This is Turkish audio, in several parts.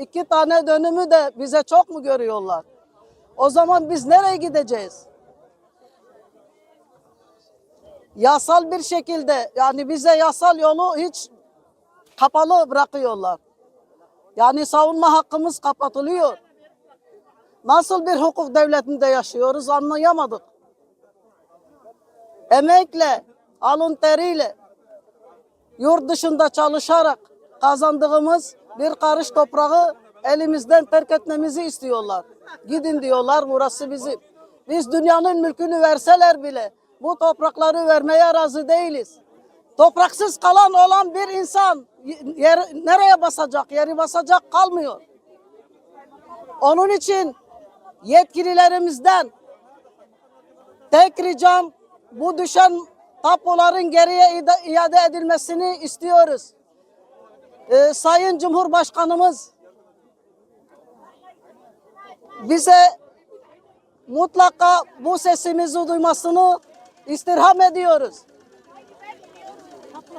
iki tane dönümü de bize çok mu görüyorlar? O zaman biz nereye gideceğiz? Yasal bir şekilde yani bize yasal yolu hiç kapalı bırakıyorlar. Yani savunma hakkımız kapatılıyor. Nasıl bir hukuk devletinde yaşıyoruz anlayamadık. Emekle, alın teriyle, yurt dışında çalışarak kazandığımız bir karış toprağı elimizden terk etmemizi istiyorlar. Gidin diyorlar burası bizim. Biz dünyanın mülkünü verseler bile bu toprakları vermeye razı değiliz. Topraksız kalan olan bir insan yer, nereye basacak? Yeri basacak kalmıyor. Onun için yetkililerimizden tek ricam bu düşen tapuların geriye iade edilmesini istiyoruz. Ee, Sayın Cumhurbaşkanımız bize mutlaka bu sesimizi duymasını istirham ediyoruz.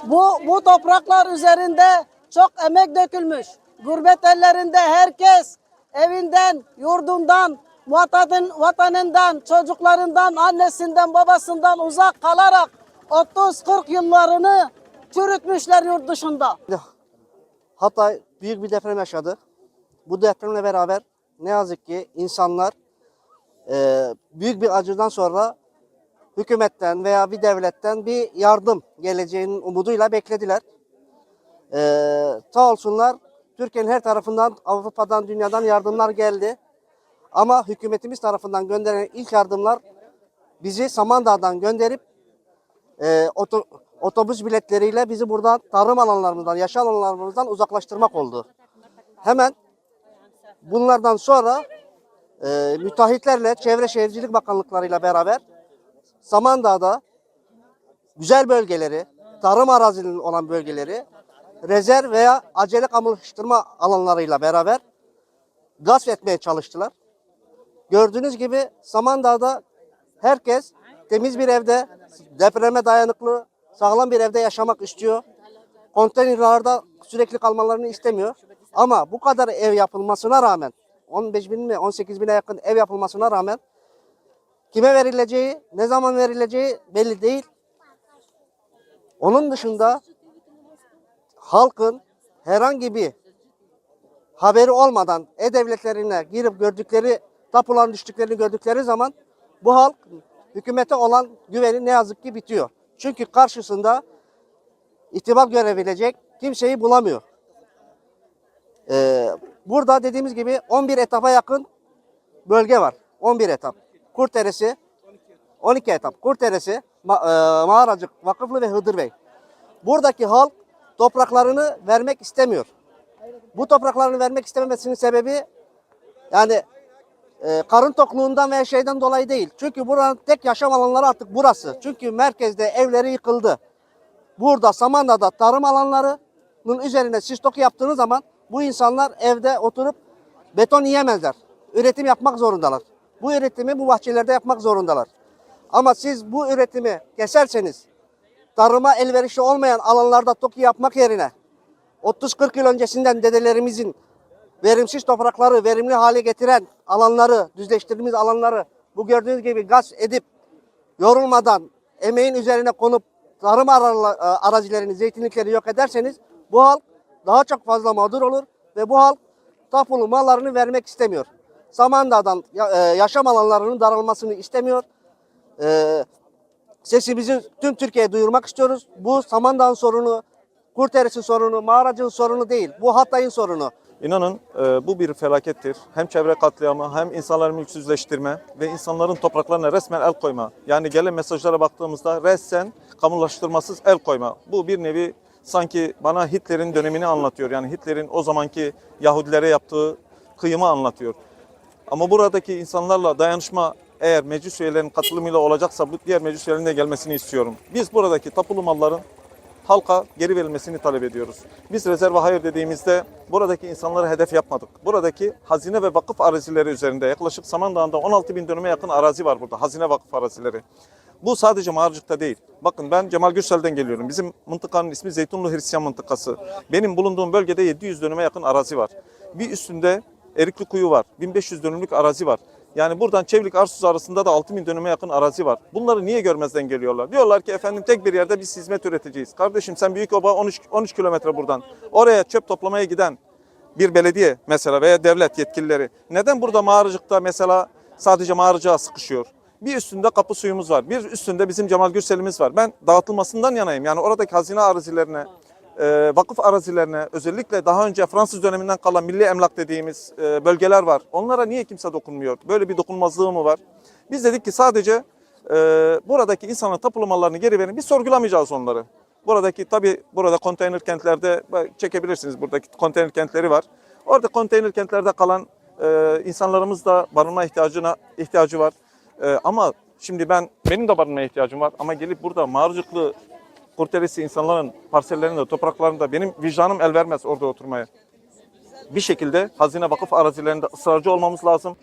Bu, bu topraklar üzerinde çok emek dökülmüş. Gurbet ellerinde herkes evinden, yurdundan, vatanın, vatanından, çocuklarından, annesinden, babasından uzak kalarak 30-40 yıllarını çürütmüşler yurt dışında. Hatay büyük bir deprem yaşadı. Bu depremle beraber ne yazık ki insanlar e, büyük bir acıdan sonra hükümetten veya bir devletten bir yardım geleceğinin umuduyla beklediler. E, sağ olsunlar Türkiye'nin her tarafından, Avrupa'dan, dünyadan yardımlar geldi. Ama hükümetimiz tarafından gönderilen ilk yardımlar bizi Samandağ'dan gönderip e, oto- otobüs biletleriyle bizi buradan tarım alanlarımızdan, yaşam alanlarımızdan uzaklaştırmak oldu. Hemen bunlardan sonra e, müteahhitlerle, Çevre Şehircilik Bakanlıklarıyla beraber Samandağ'da güzel bölgeleri, tarım arazinin olan bölgeleri rezerv veya acele kamulaştırma alanlarıyla beraber gasp etmeye çalıştılar. Gördüğünüz gibi Samandağ'da herkes temiz bir evde, depreme dayanıklı, sağlam bir evde yaşamak istiyor. Konteynerlarda sürekli kalmalarını istemiyor. Ama bu kadar ev yapılmasına rağmen, 15 bin mi 18 bine yakın ev yapılmasına rağmen kime verileceği, ne zaman verileceği belli değil. Onun dışında halkın herhangi bir haberi olmadan e-devletlerine girip gördükleri tapuların düştüklerini gördükleri zaman bu halk hükümete olan güveni ne yazık ki bitiyor. Çünkü karşısında itibar görebilecek kimseyi bulamıyor. Ee, burada dediğimiz gibi 11 etapa yakın bölge var. 11 etap. Kurteresi, 12 etap. Kurteresi, Ma- e, Mağaracık, Vakıflı ve Hıdır Bey. Buradaki halk topraklarını vermek istemiyor. Bu topraklarını vermek istememesinin sebebi yani e, karın tokluğundan veya şeyden dolayı değil. Çünkü buranın tek yaşam alanları artık burası. Çünkü merkezde evleri yıkıldı. Burada Samandağ'da tarım alanlarının üzerine sistok yaptığınız zaman bu insanlar evde oturup beton yiyemezler. Üretim yapmak zorundalar. Bu üretimi bu bahçelerde yapmak zorundalar. Ama siz bu üretimi keserseniz tarıma elverişli olmayan alanlarda TOKİ yapmak yerine 30-40 yıl öncesinden dedelerimizin verimsiz toprakları verimli hale getiren alanları, düzleştirdiğimiz alanları bu gördüğünüz gibi gaz edip yorulmadan emeğin üzerine konup tarım ara- arazilerini, zeytinlikleri yok ederseniz bu halk daha çok fazla mağdur olur ve bu halk tapulu mallarını vermek istemiyor. Samandağ'dan e, yaşam alanlarının daralmasını istemiyor. Ee, sesimizi tüm Türkiye'ye duyurmak istiyoruz. Bu Samandağ'ın sorunu, Kurteres'in sorunu, Mağaracı'nın sorunu değil. Bu Hatay'ın sorunu. İnanın e, bu bir felakettir. Hem çevre katliamı hem insanları mülksüzleştirme ve insanların topraklarına resmen el koyma. Yani gelen mesajlara baktığımızda resmen kamulaştırmasız el koyma. Bu bir nevi sanki bana Hitler'in dönemini anlatıyor. Yani Hitler'in o zamanki Yahudilere yaptığı kıyımı anlatıyor. Ama buradaki insanlarla dayanışma eğer meclis üyelerinin katılımıyla olacaksa bu diğer meclis üyelerinin de gelmesini istiyorum. Biz buradaki tapulu malların halka geri verilmesini talep ediyoruz. Biz rezerve hayır dediğimizde buradaki insanları hedef yapmadık. Buradaki hazine ve vakıf arazileri üzerinde yaklaşık Samandağ'ında 16 bin dönüme yakın arazi var burada. Hazine vakıf arazileri. Bu sadece Mağarcık'ta değil. Bakın ben Cemal Gürsel'den geliyorum. Bizim mıntıkanın ismi Zeytunlu Hristiyan mıntıkası. Benim bulunduğum bölgede 700 dönüme yakın arazi var. Bir üstünde Erikli Kuyu var. 1500 dönümlük arazi var. Yani buradan Çevlik Arsuz arasında da 6000 dönüme yakın arazi var. Bunları niye görmezden geliyorlar? Diyorlar ki efendim tek bir yerde biz hizmet üreteceğiz. Kardeşim sen Büyükoba 13 13 kilometre buradan. Oraya çöp toplamaya giden bir belediye mesela veya devlet yetkilileri neden burada mağaracıkta mesela sadece mağaracığa sıkışıyor? Bir üstünde kapı suyumuz var. Bir üstünde bizim Cemal Gürsel'imiz var. Ben dağıtılmasından yanayım. Yani oradaki hazine arazilerine, e, vakıf arazilerine özellikle daha önce Fransız döneminden kalan milli emlak dediğimiz e, bölgeler var. Onlara niye kimse dokunmuyor? Böyle bir dokunmazlığı mı var? Biz dedik ki sadece e, buradaki insanın tapulamalarını geri verin. Biz sorgulamayacağız onları. Buradaki tabii burada konteyner kentlerde çekebilirsiniz buradaki konteyner kentleri var. Orada konteyner kentlerde kalan e, insanlarımız da barınma ihtiyacına ihtiyacı var. Ama şimdi ben benim de barınmaya ihtiyacım var ama gelip burada mağarcıklı kurtelesi insanların parsellerinde, topraklarında benim vicdanım el vermez orada oturmaya. Bir şekilde hazine vakıf arazilerinde ısrarcı olmamız lazım.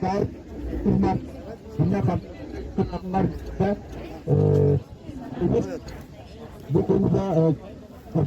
Sahip kurmak, dünya kapatmak da e, bu konuda e,